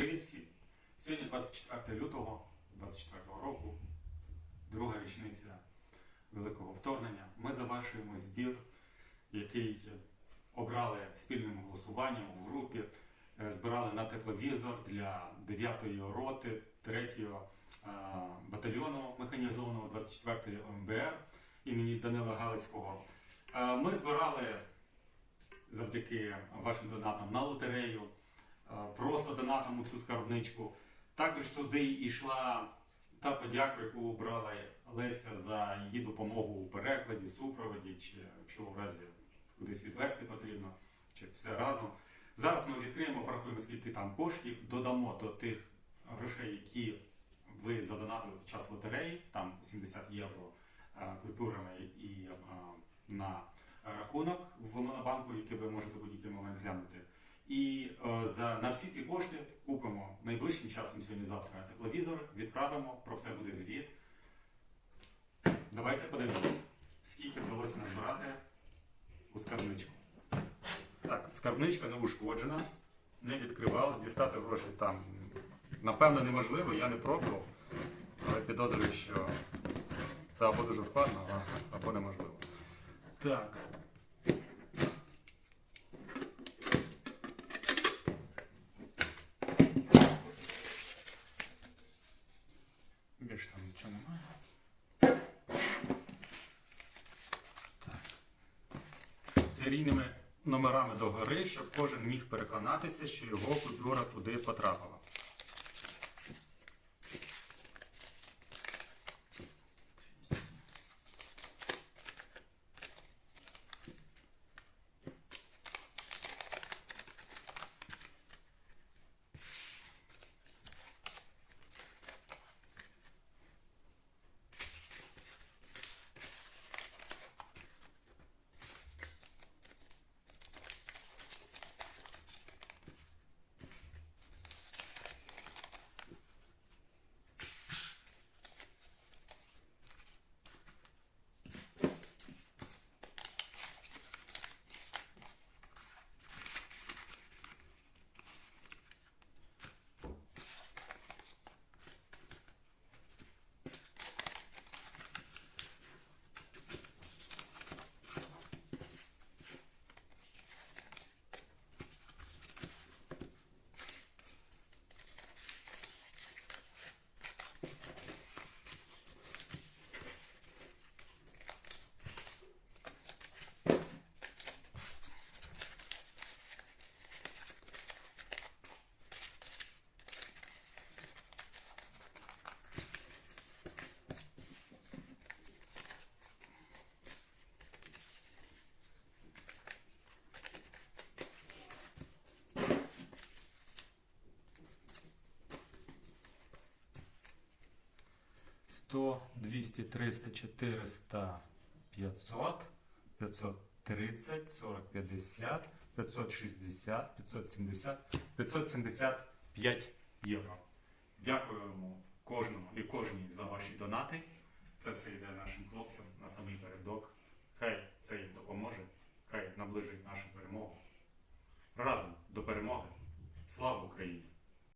Привіт всім! Сьогодні 24 лютого 24 року, друга річниця Великого вторгнення. Ми завершуємо збір, який обрали спільним голосуванням в групі. Е, Збирали на тепловізор для 9-ї роти 3-го е, батальйону механізованого 24-ї ОМБР імені Данила Галицького. Е, Ми збирали завдяки вашим донатам на лотерею, просто донатом у цю скарбничку. Також сюди йшла та подяка, яку брала Леся за її допомогу у перекладі, супроводі, чи якщо в разі кудись відвести потрібно, чи все разом. Зараз ми відкриємо, порахуємо, скільки там коштів, додамо до тих грошей, які ви задонатили під час лотереї, там 70 євро е, купюрами і е, на рахунок в Монобанку, який ви можете в будь-який момент глянути. І е, за, на всі ці кошти купимо найближчим часом сьогодні-завтра тепловізор, відправимо, про все буде звіт. Давайте подивимось, скільки вдалося назбирати у скарбничку. Так, скарбничка не ушкоджена, не відкривалась, дістати гроші там напевно неможливо, я не пробував, але підозрюю, що це або дуже складно, або неможливо. Так. Більше там нічого немає. Так. Серійними номерами догори, щоб кожен міг переконатися, що його купюра туди потрапила. Сто, 200, 300, 400, 500, 530, 40, 50, 560, 570, 575 євро. Дякуємо кожному і кожній за ваші донати. Це все йде нашим хлопцям на самий передок.